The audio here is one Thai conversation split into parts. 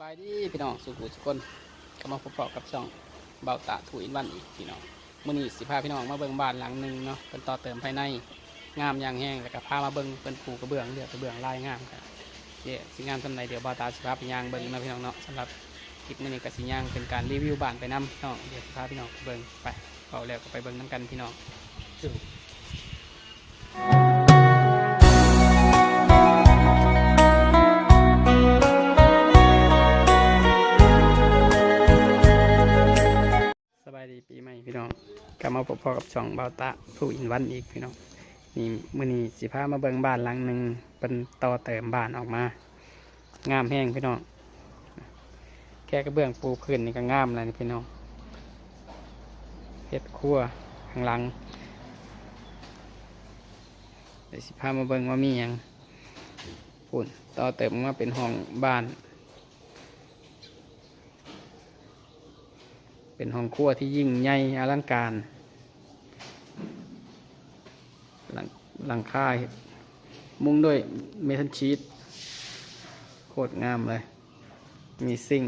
บายดีพี่น้องสุขุสุคนก็มาพบกับช่องเบาตาถูอินวันอีกพี่น้องมื้อนี้สิพาพี่น้องมาเบิ่งบ้านหลังหนึ่งเนาะเป็นต่อเติมภายในงามอย่างแห้งแล้วก็พามาเบิ่งเป็นปูกระเบื้องเดือกระเบื้องลายงามครับเดี๋ยวสิงามสำไรเดี๋ยวเบาตาสิพาไปย่างเบิ่งนะพี่น้องเนาะสำหรับคลิปมื้อนี้ก็สิย่างเป็นการรีวิวบ้านไปนํเนาะเดี๋ยวสิพาพี่น้องเบิ่งไปเอาแล้วก็ไปเบิ่งนํกันพี่น้องายดีปีใหม่พี่น้องกลับมาพบพอกับช่องเบาตาถูอินวันอีกพี่น้องนี่มื้อนี้สิพามาเบิ่งบ้านหลังหนึ่งเป็นต่อเติมบ้านออกมา งามแห้งพี่น้องแค่กระเบื้องปูพื้นนี่ก็งามแล้วนี่พี่น้องเฮ็ดครัวข้างหลังเดี๋ยวสิพามาเบิ่งว่ามีหยังปุ่นต่อเติมมาเป็นห้องบ้าน เป็นห้องครัวที่ยิ่งใหญ่อลังการหลังหลังคามุงด้วยเมทัลชีตโคตรงามเลย มีซิง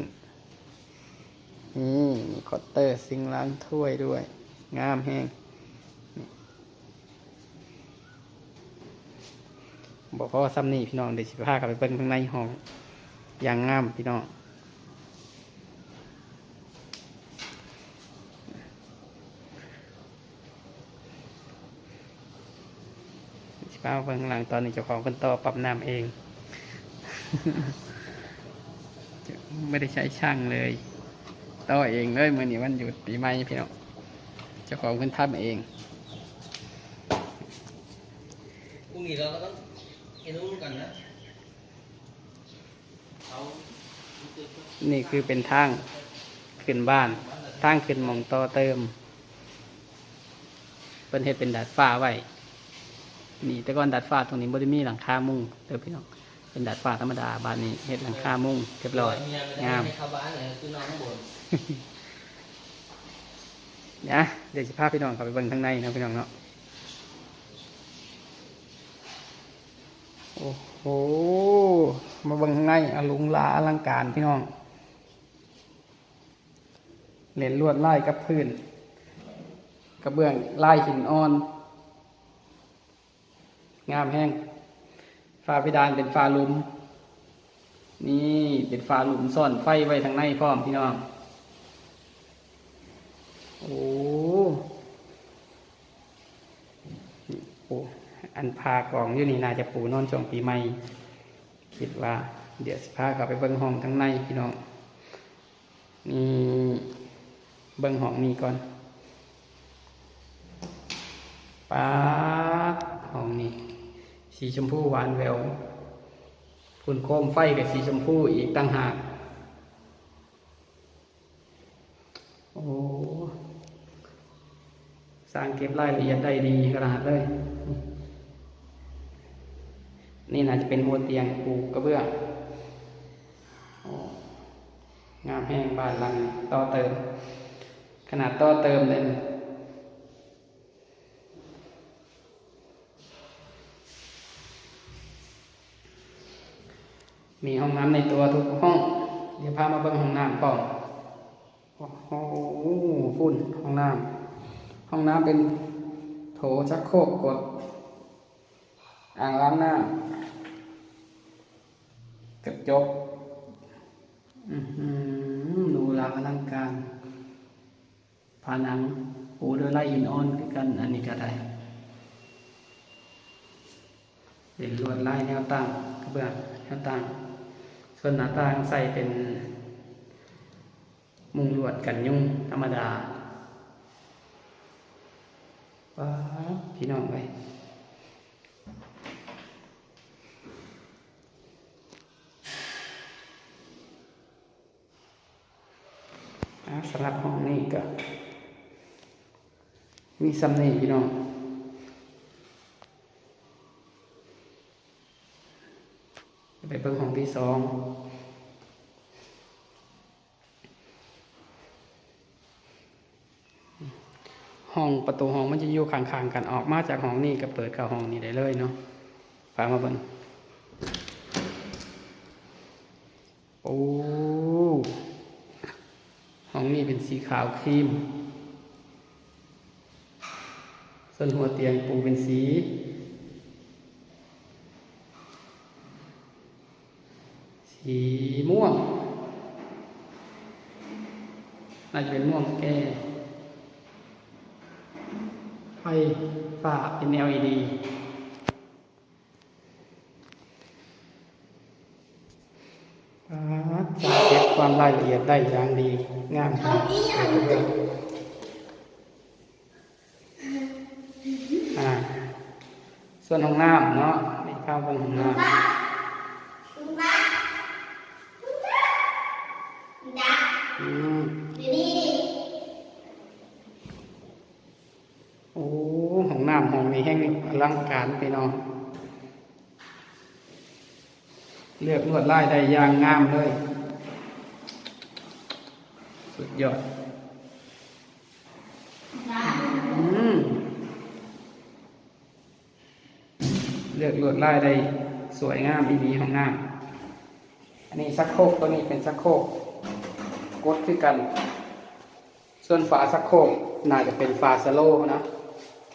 นี่มีคอตเตอร์ซิงล้างถ้วยด้วย งามแห้งบอกพ่อซ้ำนี่พี่น้องเดี๋ยวสิพากันไปเบิ่งข้างในห้องอย่างงามพี่น้อง สิพามาเบิ่งข้างหลังตอนนี้เจ้าของเป็นต่อปรับน้ำเอง ไม่ได้ใช้ช่างเลยต่อเองเลยมื่อนี้วันหยุดปีใหม่พี่น้องเจ้าของเพิ่นทำเองพรุ่งนี้เราก็ต้องกินรู้กันนะเขานี่คือเป็นทางขึ้นบ้านทางขึ้นหมองต่อเติมเป็นเฮ็ดเป็นดาดฟ้าไว้ นี่แต่ก่อนดาดฟ้าตรงนี้บ่ได้มีหลังคามุงเด้อพี่น้องเป็นดาดฟ้าธรรมดาบ้านนี้เฮ็ดหลังคามุงเรียบร้อยเมียไม่ได้งามให้เข้าบ้านเลยคือนอนข้างบนนะเดี๋ยวสิพาพี่น้องเข้าไปเบิ่งข้างในนะพี่น้องเนาะโอ้โหมาเบิ่งข้างในอลุงลาอลังการพี่น้องเหรียญลวดลายกับพื้นกระเบื้องลายหินอ่อน งามแห้งฟ้าพิดานเป็นฟ้าลุม นี่เป็นฟ้าลุมซ่อนไฟไว้ทางในพร้อมพี่น้อง โอ้นี่ปูอันพากองอยู่นี่น่าจะปูนอนช่วงปีใหม่ คิดว่า เดี๋ยวสิพาเขาไปเบิ้งห้องทั้งในพี่น้อง นี่เบิ้งห้องนี้ก่อนป๊า สีชมพูหวานแววพุ่นโคมไฟกับสีชมพูอีกตั้งหาก โอ้สร้างเก็บรายละเอียดได้ดีขนาดเลย นี่น่าจะเป็นหัวเตียงปูกระเบื้องงามแห้งบ้านหลังต่อเติม ขนาดต่อเติมเลย มีห้องน้ำในตัวทุกห้อง เดี๋ยวพามาเบิ่งห้องน้ำก่อนโอ้โหฝุ่นห้องน้ำห้องน้ำเป็นโถชักโครกกด อ่างล้างหน้ากระจกอื้อหือหรูหราอลังการผานังปูด้วยไล่หินอ่อนกัน อันนี้ก็ได้เด็นลวดลายแนวตั้งกระเบื้องแนวตั้ง ส่วนหน้าต่างใส่เป็นมุงลวดกันยุ่งธรรมดาป๊าพี่น้องไปอะสำหรับห้องนี้ก็มีสำเนีพี่น้อง ไปเบิ่งห้องที่สองห้องประตูห้องมันจะอยู่ข้างๆกันออกมาจากห้องนี้ก็เปิดเข้าห้องนี้ได้เลยเนาะฝากมาเบิ่งโอ้องนี้เป็นสีขาวครีมส่วนหัวเตียงปูเป็นสี สีม่วงน่าจะเป็นม่วงแก่ไฟฟ้าเป็น LED อ่าจะเก็บความรายละเอียดได้อย่างดีงามครับอ่าส่วนห้องน้ำเนาะนี่ข้าวบนห้องน้ำ โอ้ห้องน้ำห้องนี้แห้งอลังการไปนาะเลือกลวดลายได้อย่างงามเลย สุดยอดเลือกลวดลายได้สวยงามอีดีห้องน้ำอันนี้ชักโคกตัวนี้เป็นชักโคก กดคือกัน ส่วนฝาชักโครกน่าจะเป็นฝาสโลว์นะ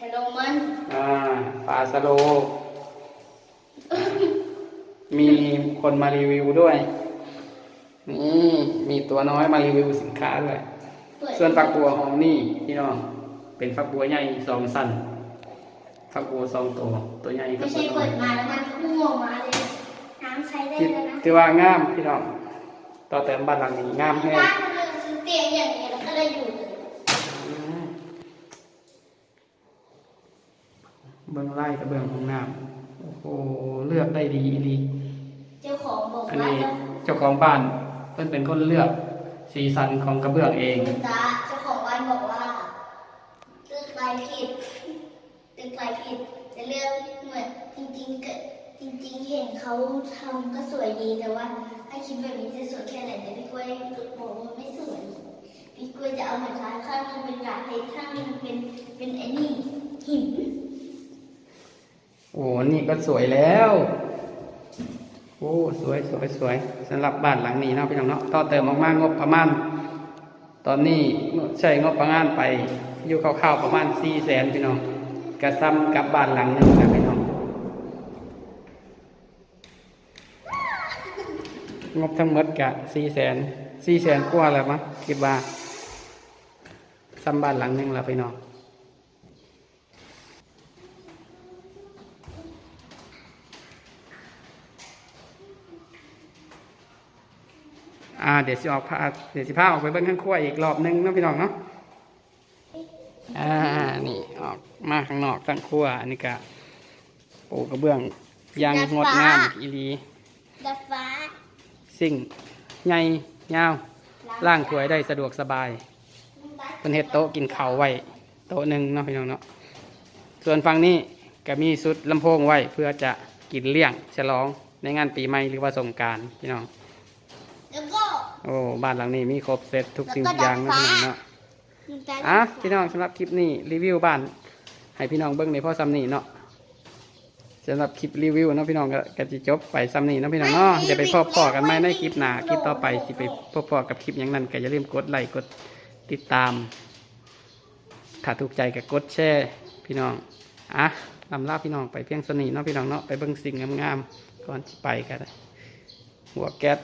ขนมมันอ่าฝาสโลว์มีคนมารีวิวด้วย นี่มีตัวน้อยมารีวิวสินค้าด้วยเปิดส่วนฝักบัวหอมนี่พี่น้องเป็นฝักบัวใหญ่สองสันฝักบัวสองตัวตัวใหญ่กัไม่บตัใช่วน้อเปิยดมาแล้วมันพุ่งออกมาเลยน้ำใช้ได้ที่แล้วนะที่ว่างามพี่น้อง ต่อเติมบ้านหลังนี้งามแห้งบ้านมันเลยซื้อเตียงอย่างนี้แล้วก็ได้อยู่เลยอืมเบื้องไล่กับเบื้องของน้ำโอ้โหเลือกได้ดีดีเจ้าของบอกอันว่านี้เจ้าเจ้าของบ้านเพิ่นเป็นคนเลือกสีสันของกระเบื้องเองคุณตาเจ้าของบ้านบอกว่าเลือกลายผิดเลือกลายผิดจะเลือกเหมือนจริงๆเกิดจ ริงๆเห็นเขาทำก็สวยดีแต่ว่า ถ้าคิดแบบนี้จะสวยแค่ไหนแต่พี่กล้วยบอกว่าไม่สวยพี่กล้วยจะเอาเหมือนร้านข้างนึงเป็นกากเพชรข้างนึงเป็นเป็นไอ้นี่หินโอ้นี่ก็สวยแล้ว โอ้สวยสวยสวยสำหรับบ้านหลังนี้เนาะพี่น้องเนาะต่อเติมมากๆงบประมาณตอนนี้ใช้งบประมาณไป อยู่คร่าวๆประมาณสี่แสนพี่น้องกระซ้ำกับบ้านหลังหนึงนะพี่น้อ งบทั้งหมดกะสี่แสนสี่แสนกว่าแล้วมั้งคิดว่าซ้ำบ้านหลังหนึงแล้วพี่น้องอ่าเดี๋ยวสิออกพาเดี๋ยวสิพาออกไปเบิ้งข้างครัวอีกรอบนึงเนาะพี่น้องเนาะอ่านี่ออกมาข้างนอกข้างครัวอันนี้ก็ปูกระเบื้องยางงดงามอีหลีดับฟ้า สิ่งใหญ่ยาวล่างถ้วยได้สะดวกสบายเป็นเฮ็ดโต๊ะกินข้าวไว้โต๊ะหนึ่งเนาะพี่น้องเนาะส่วนฝั่งนี้ก็มีสุดลำโพงไว้เพื่อจะกินเลี้ยงฉลองในงานปีใหม่หรือว่าสงกรารพี่น้องแล้วก็โอ้บ้านหลังนี้มีครบเซตทุกสิ่งทุกอย่างนะพี่น้องเนาะน้ำตาลอะพี่น้องสำหรับคลิปนี้รีวิวบ้านให้พี่น้องเบิ้งในพ่อซ้ำนี่เนาะ สำหรับคลิปรีวิวเนาะพี่น้องก็ก็จะจบไปซ้ำนี่เนาะพี่น้องเนาะเดี๋ยวไปพบพอกันไหมในคลิปหน้าคลิปต่อไปสิไปพบพอกับคลิปอย่างนั้นก็อย่าลืมกดไลค์กดติดตาม ถ้าถูกใจก็กดแชร์พี่น้องอะลำลาพี่น้องไปเพียงสนีเนาะพี่น้องเนาะไปเบิ้งสิ่งงามๆก่อนที่ไปกันหัวแก๊ส